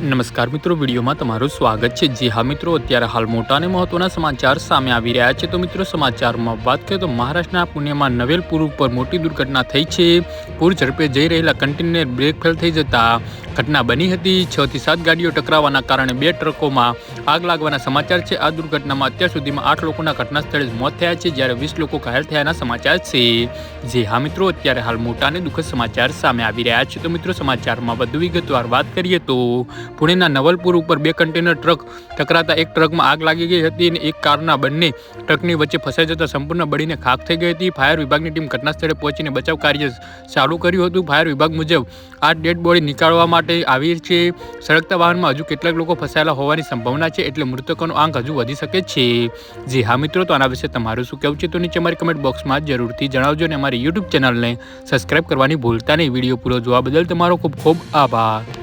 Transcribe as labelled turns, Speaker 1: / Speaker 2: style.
Speaker 1: નમસ્કાર મિત્રો, વિડીયોમાં તમારું સ્વાગત છે. જી હા મિત્રો, અત્યારે હાલ મોટા અને મહત્વના સમાચાર સામે આવી રહ્યા છે. તો મિત્રો, સમાચારમાં વાત કરીએ તો મહારાષ્ટ્રના પુણ્યમાં નવેલપુર ઉપર મોટી દુર્ઘટના થઈ છે. પૂર ઝડપે જઈ રહેલા કન્ટેનર બ્રેક ફેલ થઈ જતા ઘટના બની હતી. છ થી સાત ગાડીઓ ટકરાવાના કારણે બે ટ્રકોમાં આગ લાગવાના સમાચાર છે. આ દુર્ઘટનામાં અત્યાર સુધીમાં આઠ લોકોના ઘટના સ્થળે મોત થયા છે. જ્યારે વીસ લોકો ઘાયલ થયાના સમાચાર છે. જે હા મિત્રો, અત્યારે હાલ મોટા અને દુઃખદ સમાચાર સામે આવી રહ્યા છે. તો મિત્રો, સમાચારમાં વધુ વિગતવાર વાત કરીએ તો પુણેના નવલપુર ઉપર બે કન્ટેનર ટ્રક ટકરાતા એક ટ્રકમાં આગ લાગી ગઈ હતી અને એક કારના બંને ટ્રકની વચ્ચે ફસાઈ જતા સંપૂર્ણ બળીને ખાક થઈ ગઈ હતી. ફાયર વિભાગની ટીમ ઘટના સ્થળે પહોંચીને બચાવ કાર્ય ચાલુ કર્યું હતું. ફાયર વિભાગ મુજબ આ ડેડ બોડી નીકાળવા માટે આવી છે. સળગતા વાહનમાં હજુ કેટલાક લોકો ફસાયેલા હોવાની સંભાવના છે એટલે મૃતકોનો આંક હજુ વધી શકે છે. જી હા મિત્રો, તો આના વિશે તમારું શું કહેવું છે? તો નીચે અમારી કમેન્ટ બોક્સમાં જરૂરથી જણાવજો અને અમારી યુટ્યુબ ચેનલને સબસ્ક્રાઇબ કરવાની ભૂલતા નહીં. વીડિયો પૂરો જોવા બદલ તમારો ખૂબ ખૂબ આભાર.